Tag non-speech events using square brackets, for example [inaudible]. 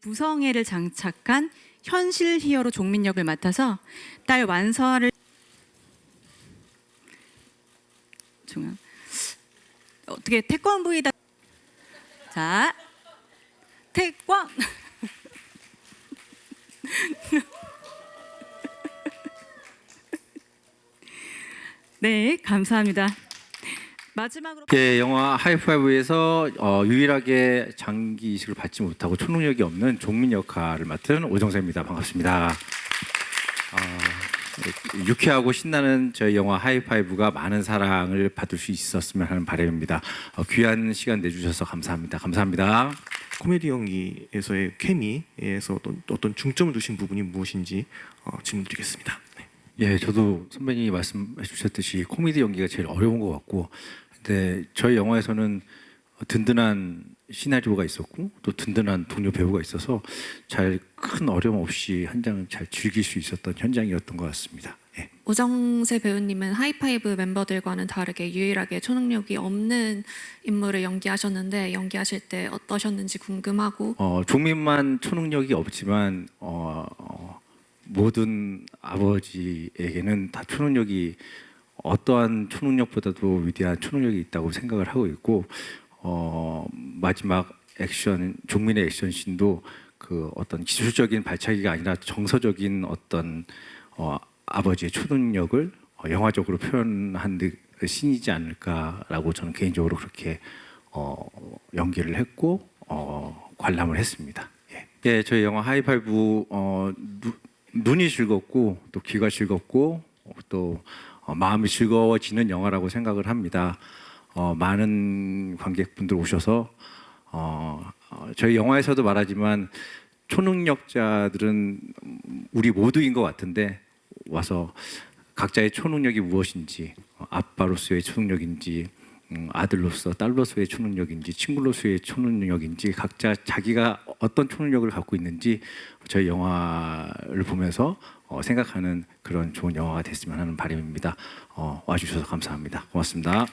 부성애를 장착한 현실 히어로 종민 역을 맡아서 딸 완서를 중앙. 어떻게 태권브이다. 자 태권. [laughs] 네 감사합니다 마지막으로 예, 영화 하이파이브에서 어, 유일하게 장기 이식을 받지 못하고 초능력이 없는 종민 역할을 맡은 오정세입니다. 반갑습니다. 어, 유쾌하고 신나는 저희 영화 하이파이브가 많은 사랑을 받을 수 있었으면 하는 바람입니다. 어, 귀한 시간 내주셔서 감사합니다. 감사합니다. 코미디 연기에서의 케미에서 어떤, 어떤 중점을 두신 부분이 무엇인지 어, 질문드리겠습니다. 네. 예, 저도 선배님이 말씀해 주셨듯이 코미디 연기가 제일 어려운 것 같고, 근데 저희 영화에서는 든든한 시나리오가 있었고 또 든든한 동료 배우가 있어서 잘 큰 어려움 없이 한 장을 잘 즐길 수 있었던 현장이었던 것 같습니다. 예. 오정세 배우님은 하이파이브 멤버들과는 다르게 유일하게 초능력이 없는 인물을 연기하셨는데 연기하실 때 어떠셨는지 궁금하고 어, 종민만 초능력이 없지만 어, 어, 모든 아버지에게는 다 초능력이 어떠한 초능력보다도 위대한 초능력이 있다고 생각을 하고 있고 어, 마지막 액션 종민의 액션 씬도 그 어떤 기술적인 발차기가 아니라 정서적인 어떤 어, 아버지의 초능력을 어, 영화적으로 표현한 느- 씬이지 않을까라고 저는 개인적으로 그렇게 어, 연기를 했고 어, 관람을 했습니다. 예, 예 저희 영화 하이파이브 어, 누, 눈이 즐겁고 또 귀가 즐겁고 어, 또 어, 마음이 즐거워지는 영화라고 생각을 합니다. 어, 많은 관객분들 오셔서 어, 어, 저희 영화에서도 말하지만 초능력자들은 우리 모두인 것 같은데 와서 각자의 초능력이 무엇인지 어, 아빠로서의 초능력인지 음, 아들로서 딸로서의 초능력인지 친구로서의 초능력인지 각자 자기가 어떤 초능력을 갖고 있는지 저희 영화를 보면서 어, 생각하는 그런 좋은 영화가 됐으면 하는 바람입니다. 어, 와주셔서 감사합니다. 고맙습니다.